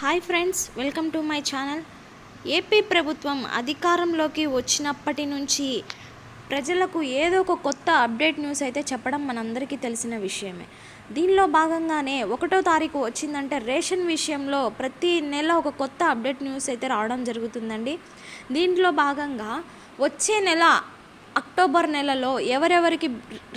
Hi friends welcome to my channel. AP ప్రభుత్వం అధికారంలోకి వచ్చినప్పటి నుంచి ప్రజలకు ఏదో ఒక కొత్త అప్డేట్ న్యూస్ అయితే చెప్పడం మనందరికీ తెలిసిన విషయమే. దీనిలో భాగంగానే ఒకటో తారీఖు వచ్చిందంటే రేషన్ విషయంలో ప్రతి నెల ఒక కొత్త అప్డేట్ న్యూస్ అయితే రావడం జరుగుతుందండి. దీంట్లో భాగంగా వచ్చే నెల అక్టోబర్ నెలలో ఎవరెవరికి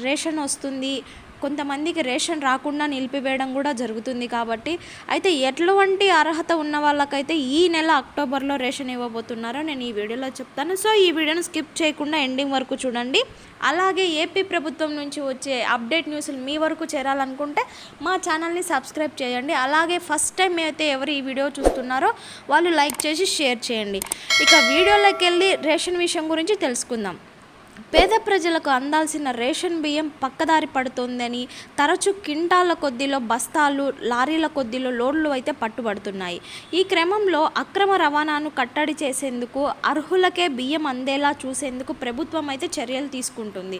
రేషన్ వస్తుంది కొంతమందికి రేషన్ రాకుండా నిలిపివేయడం కూడా జరుగుతుంది కాబట్టి అయితే ఎటువంటి అర్హత ఉన్న వాళ్ళకైతే ఈ నెల అక్టోబర్లో రేషన్ ఇవ్వబోతున్నారో నేను ఈ వీడియోలో చెప్తాను. సో ఈ వీడియోని స్కిప్ చేయకుండా ఎండింగ్ వరకు చూడండి. అలాగే ఏపీ ప్రభుత్వం నుంచి వచ్చే అప్డేట్ న్యూస్లు మీ వరకు చేరాలనుకుంటే మా ఛానల్ని సబ్స్క్రైబ్ చేయండి. అలాగే ఫస్ట్ టైం అయితే ఎవరు ఈ వీడియో చూస్తున్నారో వాళ్ళు లైక్ చేసి షేర్ చేయండి. ఇక వీడియోలోకి వెళ్ళి రేషన్ విషయం గురించి తెలుసుకుందాం. పేద ప్రజలకు అందాల్సిన రేషన్ బియ్యం పక్కదారి పడుతోందని తరచూ కింటాల కొద్దిలో బస్తాలు లారీల కొద్దిలో లోడ్లు అయితే పట్టుబడుతున్నాయి. ఈ క్రమంలో అక్రమ రవాణాను కట్టడి చేసేందుకు అర్హులకే బియ్యం అందేలా చూసేందుకు ప్రభుత్వం అయితే చర్యలు తీసుకుంటుంది.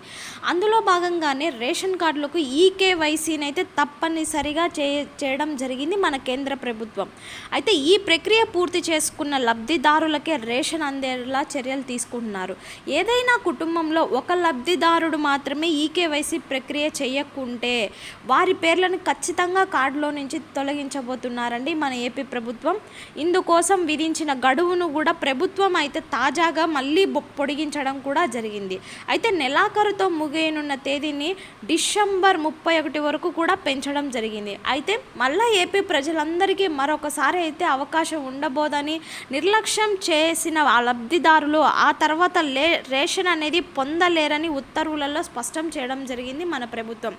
అందులో భాగంగానే రేషన్ కార్డులకు ఈకేవైసీని అయితే తప్పనిసరిగా చే చేయడం జరిగింది మన కేంద్ర ప్రభుత్వం. అయితే ఈ ప్రక్రియ పూర్తి చేసుకున్న లబ్ధిదారులకే రేషన్ అందేలా చర్యలు తీసుకుంటున్నారు. ఏదైనా కుటుంబం కుటుంబంలో ఒక లబ్ధిదారుడు మాత్రమే ఈకేవైసీ ప్రక్రియ చేయకుంటే వారి పేర్లను ఖచ్చితంగా కార్డులో నుంచి తొలగించబోతున్నారండి మన ఏపీ ప్రభుత్వం. ఇందుకోసం విధించిన గడువును కూడా ప్రభుత్వం అయితే తాజాగా మళ్ళీ బొ- పొడిగించడం కూడా జరిగింది. అయితే నెలాఖరుతో ముగియనున్న తేదీని డిసెంబర్ ముప్పై ఒకటి వరకు కూడా పెంచడం జరిగింది. అయితే మళ్ళీ ఏపీ ప్రజలందరికీ మరొకసారి అయితే అవకాశం ఉండబోదని నిర్లక్ష్యం చేసిన ఆ లబ్ధిదారులు ఆ తర్వాత లే రేషన్ అనేది పొందలేరని ఉత్తర్వులలో స్పష్టం చేయడం జరిగింది మన ప్రభుత్వం.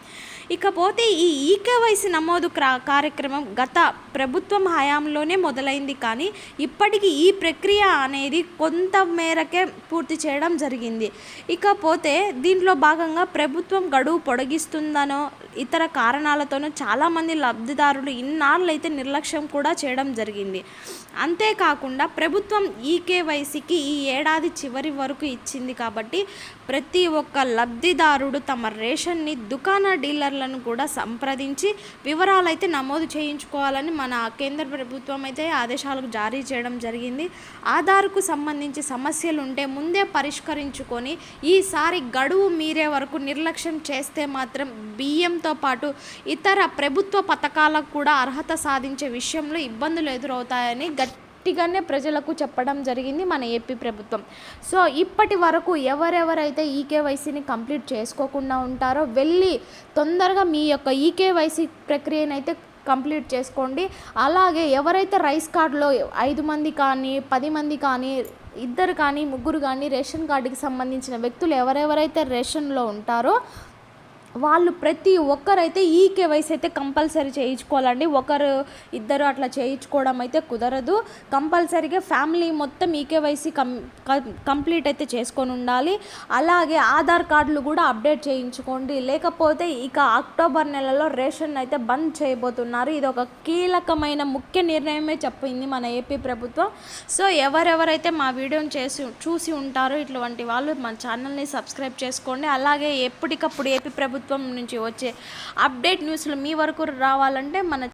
ఇకపోతే ఈ ఈకేవైసీ నమోదు క్రా- కార్యక్రమం గత ప్రభుత్వం హయాంలోనే మొదలైంది కానీ ఇప్పటికీ ఈ ప్రక్రియ అనేది కొంత మేరకే పూర్తి చేయడం జరిగింది. ఇకపోతే దీంట్లో భాగంగా ప్రభుత్వం గడువు పొడిగిస్తుందనో ఇతర కారణాలతోనూ చాలామంది లబ్ధిదారులు ఇన్నాళ్ళైతే నిర్లక్ష్యం కూడా చేయడం జరిగింది. అంతేకాకుండా ప్రభుత్వం ఈకేవైసీకి ఈ ఏడాది చివరి వరకు ఇచ్చింది కాబట్టి ప్రతి ఒక్క లబ్ధిదారుడు తమ రేషన్ని దుకాణ డీలర్లను కూడా సంప్రదించి వివరాలు అయితే నమోదు చేయించుకోవాలని మన కేంద్ర ప్రభుత్వం అయితే ఆదేశాలకు జారీ చేయడం జరిగింది. ఆధార్కు సంబంధించి సమస్యలు ఉంటే ముందే పరిష్కరించుకొని ఈసారి గడువు మీరే వరకు నిర్లక్ష్యం చేస్తే మాత్రం బియ్యం బియ్యంతో పాటు ఇతర ప్రభుత్వ పథకాలకు కూడా అర్హత సాధించే విషయంలో ఇబ్బందులు ఎదురవుతాయని గట్టిగానే ప్రజలకు చెప్పడం జరిగింది మన ఏపీ ప్రభుత్వం. సో ఇప్పటి వరకు ఎవరెవరైతే ఈకేవైసీని కంప్లీట్ చేసుకోకుండా ఉంటారో వెళ్ళి తొందరగా మీ యొక్క ఈకేవైసీ ప్రక్రియనైతే కంప్లీట్ చేసుకోండి. అలాగే ఎవరైతే రైస్ కార్డులో ఐదు మంది కానీ పది మంది కానీ ఇద్దరు కానీ ముగ్గురు కానీ రేషన్ కార్డుకి సంబంధించిన వ్యక్తులు ఎవరెవరైతే రేషన్లో ఉంటారో వాళ్ళు ప్రతి ఒక్కరైతే ఈ కేవైసీ అయితే కంపల్సరీ చేయించుకోవాలండి. ఒకరు ఇద్దరు అట్లా చేయించుకోవడం అయితే కుదరదు. కంపల్సరీగా ఫ్యామిలీ మొత్తం ఈ కేవైసీ కం కం- కంప్లీట్ అయితే చేసుకొని ఉండాలి. అలాగే ఆధార్ కార్డులు కూడా అప్డేట్ చేయించుకోండి. లేకపోతే ఇక అక్టోబర్ నెలలో రేషన్ అయితే బంద్ చేయబోతున్నారు. ఇది ఒక కీలకమైన ముఖ్య నిర్ణయమే చెప్పింది మన ఏపీ ప్రభుత్వం. సో ఎవరెవరైతే మా వీడియోని చేసి చూసి ఉంటారో ఇటువంటి వాళ్ళు మన ఛానల్ని సబ్స్క్రైబ్ చేసుకోండి. అలాగే ఎప్పటికప్పుడు ఏపీ ప్రభుత్వం ప్రభుత్వం నుంచి వచ్చే అప్డేట్ న్యూస్లు మీ వరకు రావాలంటే మన